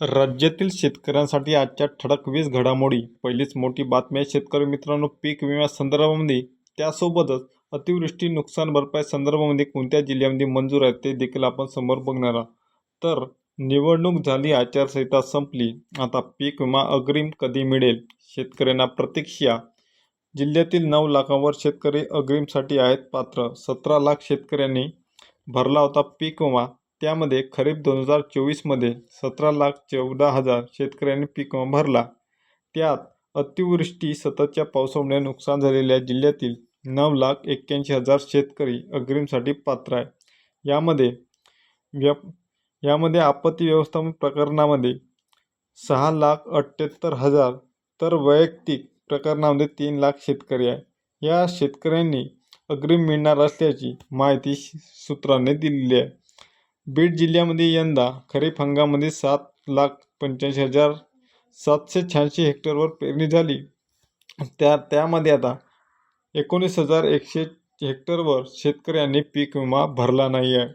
राज्यातील शेतकऱ्यांसाठी आजच्या ठळक वीज घडामोडी. पहिलीच मोठी बातमी आहे शेतकरी मित्रांनो पीक विम्या संदर्भामध्ये. त्यासोबतच अतिवृष्टी नुकसान भरपाई संदर्भामध्ये कोणत्या जिल्ह्यामध्ये मंजूर आहेत ते देखील आपण समोर बघणार आहोत. तर निवडणूक झाली आचारसंहिता संपली. आता पीक विमा अग्रिम कधी मिळेल? शेतकऱ्यांना प्रतीक्षा. जिल्ह्यातील नऊ लाखांवर शेतकरी अग्रिमसाठी आहेत पात्र. सतरा लाख शेतकऱ्यांनी भरला होता पीक विमा. त्यामध्ये खरीप दोन हजार चोवीसमध्ये सतरा लाख चौदा हजार शेतकऱ्यांनी पीक विमा भरला. त्यात अतिवृष्टी सततच्या पावसामुळे नुकसान झालेल्या जिल्ह्यातील नऊ लाख एक्क्याऐंशी हजार शेतकरी अग्रिमसाठी पात्र आहे यामध्ये व्या यामध्ये आपत्ती व्यवस्थापन प्रकरणामध्ये सहा लाख अठ्ठ्याहत्तर हजार तर वैयक्तिक प्रकरणामध्ये तीन लाख शेतकरी आहे या शेतकऱ्यांनी अग्रिम मिळणार असल्याची माहिती सूत्रांनी दिलेली आहे. बीड जिल्ह्यामध्ये यंदा खरीप हंगामामध्ये सात लाख पंच्याऐंशी हजार सातशे शहाऐंशी हेक्टरवर पेरणी झाली. त्या त्यामध्ये आता एकोणीस हजार एकशे हेक्टरवर शेतकऱ्यांनी पीक विमा भरला नाही आहे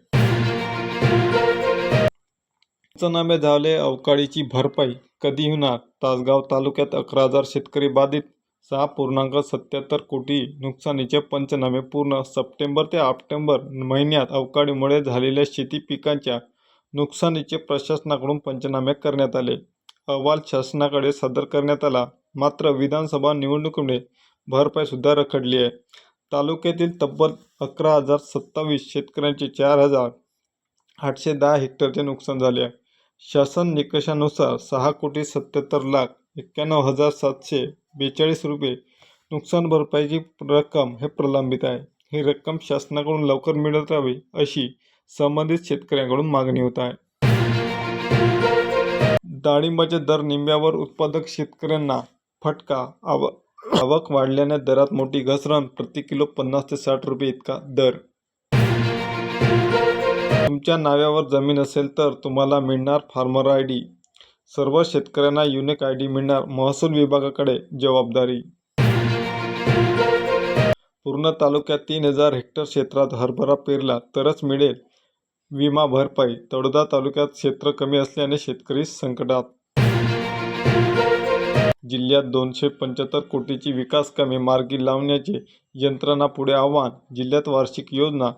पंचनामे झाले अवकाळीची भरपाई कधी होणार. तासगाव तालुक्यात अकरा हजार शेतकरी बाधित सहा पूर्णांक सत्याहत्तर कोटी नुकसानीचे पंचनामे पूर्ण सप्टेंबर ते ऑक्टोबर महिन्यात अवकाळीमुळे झालेल्या शेती पिकांच्या नुकसानीचे प्रशासनाकडून पंचनामे करण्यात आले. अहवाल शासनाकडे सादर करण्यात आला. मात्र विधानसभा निवडणुकीमुळे भरपाईसुद्धा रखडली आहे. तालुक्यातील तब्बल अकरा हजार सत्तावीस शेतकऱ्यांचे चार हजार आठशे दहा हेक्टरचे नुकसान झाले आहे. शासन निकषानुसार सहा कोटी सत्याहत्तर लाख एक्क्याण्णव हजार सातशे बेचाळीस रुपये नुकसान भरपाईची रक्कम हे प्रलंबित आहे. ही रक्कम शासनाकडून लवकर मिळत राहावी अशी संबंधित शेतकऱ्यांकडून मागणी होत आहे. डाळिंबाचे दर निम्म्यावर उत्पादक शेतकऱ्यांना फटका आव आवक वाढल्याने दरात मोठी घसरण प्रति किलो पन्नास ते साठ रुपये इतका दर. तुमच्या नाव्यावर जमीन असेल तर तुम्हाला मिळणार फार्मर आय डी. सर्व शेतकऱ्यांना युनिक आय डी मिळणार महसूल विभागाकडे जबाबदारी. पूर्ण तालुक्यात तीन हजार हेक्टर क्षेत्रात हरभरा पेरला तरच मिळेल विमा भरपाई. तळोदा तालुक्यात क्षेत्र कमी असल्याने शेतकरी संकटात. जिल्ह्यात दोनशे पंच्याहत्तर कोटीची विकास कामे मार्गी लावण्याचे यंत्रणा पुढे आव्हान. जिल्ह्यात वार्षिक योजना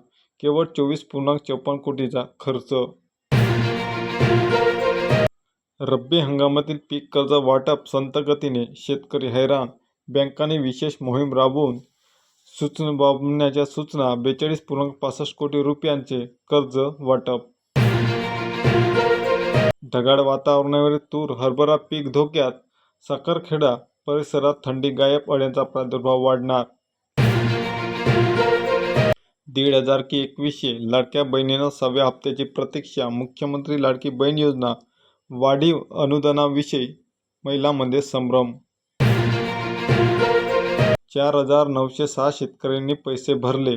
केवळ चोवीस पूर्णांक चौपन्न कोटीचा खर्च रब्बी हंगामातील पीक कर्ज वाटप संत गतीने शेतकरी हैराण बँकांनी विशेष मोहीम राबवून सूचनाबाबण्याच्या सूचना बेचाळीस पूर्णांक पासष्ट कोटी रुपयांचे कर्ज वाटप. ढगाळ वातावरणावर तूर हरभरा पीक धोक्यात साखरखेडा परिसरात थंडी गायब अळ्यांचा प्रादुर्भाव वाढणार. दीड हजार की एकवीसशे लाडक्या बहिणींना सहाव्या हप्त्याची प्रतीक्षा मुख्यमंत्री लाडकी बहीण योजना वाढीव अनुदानाविषयी महिलांमध्ये संभ्रम. चार हजार नऊशे सहा शेतकऱ्यांनी पैसे भरले.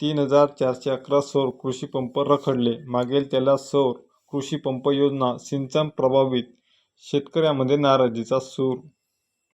तीन हजार चारशे अकरा सौर कृषी पंप रखडले. मागेल त्याला सौर कृषी पंप योजना सिंचन प्रभावित शेतकऱ्यामध्ये नाराजीचा सूर